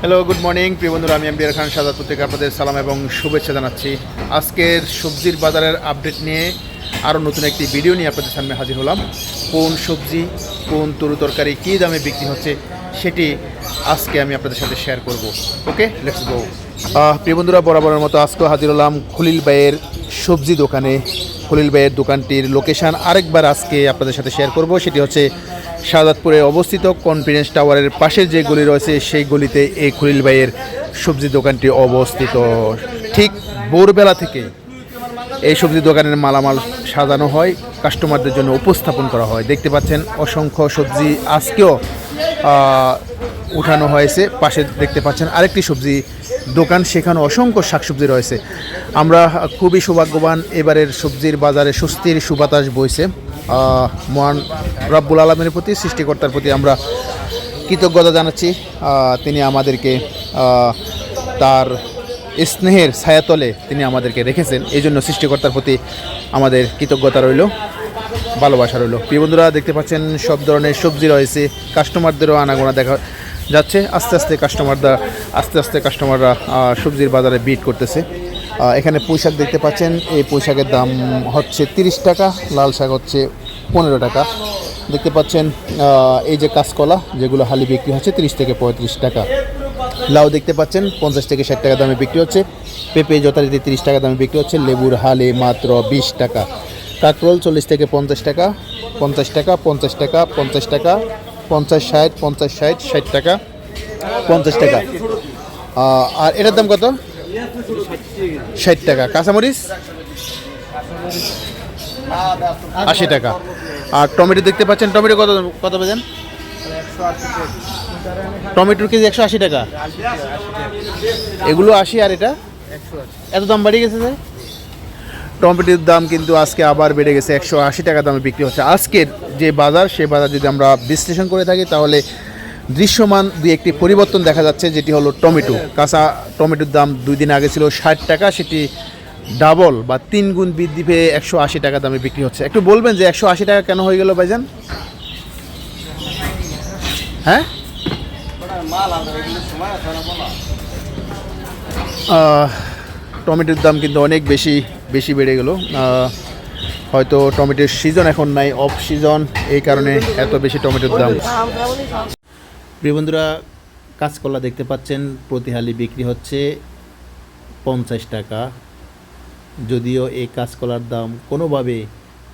Hello good morning প্রিয় বন্ধুরা, আমি এমবিআর খান সাজাদপুর থেকে আপনাদের সালাম এবং শুভেচ্ছা জানাচ্ছি। আজকের সবজির বাজারের আপডেট নিয়ে আরও নতুন একটি ভিডিও নিয়ে আপনাদের সামনে হাজির হলাম। কোন সবজি, কোন তরু তরকারি, কী দামে বিক্রি হচ্ছে, সেটি আজকে আমি আপনাদের সাথে শেয়ার করব। ওকে লেটস গো প্রিয় বন্ধুরা, বরাবরের মতো আজকেও হাজির হলাম খলিল ভাইয়ের সবজি দোকানে। খলিল ভাইয়ের দোকানটির লোকেশান আরেকবার আজকে আপনাদের সাথে শেয়ার করব। সেটি হচ্ছে শাহাদাতপুরে অবস্থিত কনফিডেন্স টাওয়ারের পাশে যে গলি রয়েছে, সেই গলিতে এই খলিল ভাইয়ের সবজি দোকানটি অবস্থিত। ঠিক ভোরবেলা থেকে এই সবজি দোকানের মালামাল সাজানো হয় কাস্টমারদের জন্য উপস্থাপন করা হয়। দেখতে পাচ্ছেন, অসংখ্য সবজি আজকেও উঠানো হয়েছে। পাশে দেখতে পাচ্ছেন আরেকটি সবজি দোকান, সেখানে অসংখ্য শাকসবজি রয়েছে। আমরা খুবই সৌভাগ্যবান, এবারের সবজির বাজারে স্বস্তির সুবাতাস বইছে। মহান রব্বুল আলমের প্রতি, সৃষ্টিকর্তার প্রতি আমরা কৃতজ্ঞতা জানাচ্ছি। তিনি আমাদেরকে তার স্নেহের ছায়াতলে তিনি আমাদেরকে রেখেছেন। এই জন্য সৃষ্টিকর্তার প্রতি আমাদের কৃতজ্ঞতা রইল। ভালোবাসা রইল। প্রিয় বন্ধুরা, দেখতে পাচ্ছেন সব ধরনের সবজি রয়েছে। কাস্টমারদেরও আনাগোনা দেখা যাচ্ছে। আস্তে আস্তে কাস্টমাররা, আস্তে আস্তে কাস্টমাররা সবজির বাজারে বিট করতেছে। এখানে পুঁই শাক দেখতে পাচ্ছেন। এই পুঁই শাকের দাম হচ্ছে তিরিশ টাকা, লাল শাক হচ্ছে পনেরো টাকা। দেখতে পাচ্ছেন এই যে কাঁচকলা, যেগুলো হালি বিক্রি হচ্ছে তিরিশ থেকে পঁয়ত্রিশ টাকা। লাউ দেখতে পাচ্ছেন, পঞ্চাশ থেকে ষাট টাকা দামে বিক্রি হচ্ছে। পেঁপে যথারীতি তিরিশ টাকা দামে বিক্রি হচ্ছে। লেবুর হালে মাত্র বিশ টাকা। কাঁকরোল চল্লিশ থেকে পঞ্চাশ টাকা পঞ্চাশ টাকা পঞ্চাশ টাকা পঞ্চাশ টাকা, পঞ্চাশ ষাট পঞ্চাশ ষাট ষাট টাকা, পঞ্চাশ টাকা। আর এটার দাম কত? ষাট টাকা। কাঁচামরিচ? আশি টাকা। আর টমেটো দেখতে পাচ্ছেন, টমেটো কত কত পেয়েছেন? টমেটোর কেজি একশো আশি টাকা। এগুলো আশি আর এটা? এত দাম বাড়িয়ে গেছে স্যার টমেটোর দাম কিন্তু আজকে আবার বেড়ে গেছে, একশো আশি টাকা দামে বিক্রি হচ্ছে। আজকের যে বাজার সে বাজার যদি আমরা বিশ্লেষণ করে থাকি, তাহলে দৃশ্যমান দুই একটি পরিবর্তন দেখা যাচ্ছে, যেটি হলো টমেটো। কাঁচা টমেটোর দাম দুই দিন আগে ছিল ষাট টাকা, সেটি ডাবল বা তিন গুণ বৃদ্ধি পেয়ে একশো আশি টাকা দামে বিক্রি হচ্ছে। একটু বলবেন যে একশো আশি টাকা কেন হয়ে গেল ভাইজান? হ্যাঁ? টমেটোর দাম কিন্তু অনেক বেশি বেশি বেড়ে গেল। হয়তো টমেটোর সিজন এখন নাই অফ সিজন এই কারণে এত বেশি টমেটোর দাম। প্রিয় বন্ধুরা, কাঁচকলা দেখতে পাচ্ছেন, প্রতি হালি বিক্রি হচ্ছে পঞ্চাশ টাকা। যদিও এই কাঁচকলার দাম কোনোভাবে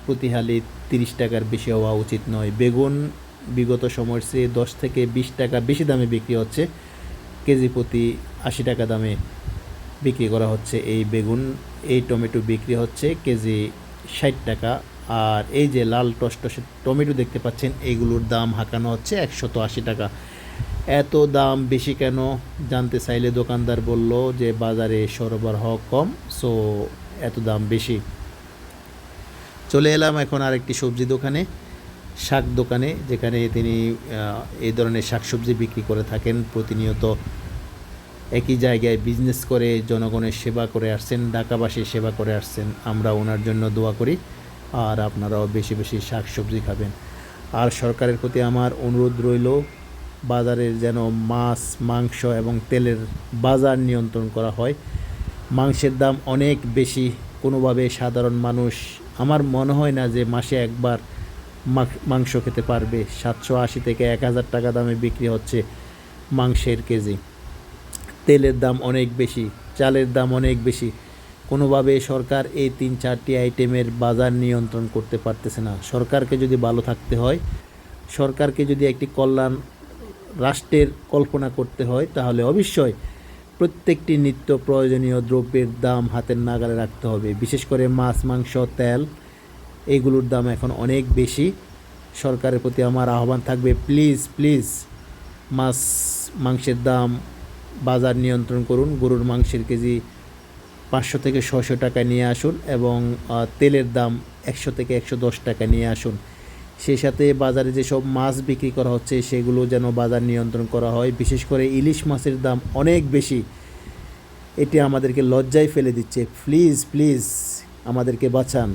প্রতি হালি তিরিশ টাকার বেশি হওয়া উচিত নয়। বেগুন বিগত সময়ের চেয়ে দশ থেকে বিশ টাকা বেশি দামে বিক্রি হচ্ছে। কেজি প্রতি আশি টাকা দামে। বিক্রি করা হচ্ছে। এই বেগুন, এই টমেটো বিক্রি হচ্ছে কেজি ষাট টাকা। আর এই যে লাল টসটসে টমেটো দেখতে পাচ্ছেন এইগুলোর দাম হাঁকানো হচ্ছে একশত আশি টাকা। এত দাম বেশি কেন? জানতে চাইলে দোকানদার বলল যে, বাজারে সরবরাহ কম, সো এত দাম বেশি। চলে এলাম এখন আরেকটি সবজি দোকানে, শাক দোকানে, যেখানে তিনি এই ধরনের শাকসবজি বিক্রি করে থাকেন প্রতিনিয়ত। একই জায়গায় বিজনেস করে, জনগণের সেবা করে আসছেন, ঢাকাবাসীর সেবা করে আসছেন, আমরা ওনার জন্য দোয়া করি, আর আপনারাও বেশি বেশি শাক সবজি খাবেন। আর সরকারের প্রতি আমার অনুরোধ রইল বাজারের যেন মাছ, মাংস এবং তেলের বাজার নিয়ন্ত্রণ করা হয়। মাংসের দাম অনেক বেশি, কোনোভাবে সাধারণ মানুষ, আমার মনে হয় না যে মাসে একবার মাংস খেতে পারবে। সাতশো আশি থেকে এক হাজার টাকা দামে বিক্রি হচ্ছে মাংসের কেজি। তেলের দাম অনেক বেশি, চালের দাম অনেক বেশি। কোনোভাবে সরকার এই তিন চারটি আইটেমের বাজার নিয়ন্ত্রণ করতে পারতেছে না। সরকারকে যদি ভালো থাকতে হয়, সরকারকে যদি একটি কল্যাণ রাষ্ট্রের কল্পনা করতে হয়, তাহলে অবশ্যই প্রত্যেকটি নিত্য প্রয়োজনীয় দ্রব্যের দাম হাতের নাগালে রাখতে হবে। বিশেষ করে মাছ, মাংস, তেল, এগুলোর দাম এখন অনেক বেশি। সরকারের প্রতি আমার আহ্বান থাকবে, প্লিজ প্লিজ মাছ, মাংসের দাম বাজার নিয়ন্ত্রণ করুন। গরুর মাংসের কেজি পাঁচশো থেকে ছশো টাকা নিয়ে আসুন এবং তেলের দাম একশো থেকে একশো দশ টাকা নিয়ে আসুন। সেই সাথে বাজারে যেসব মাছ বিক্রি করা হচ্ছে, সেগুলো যেন বাজার নিয়ন্ত্রণ করা হয়। বিশেষ করে ইলিশ মাছের দাম অনেক বেশি। এটি আমাদেরকে লজ্জায় ফেলে দিচ্ছে। প্লিজ প্লিজ আমাদেরকে বাঁচান।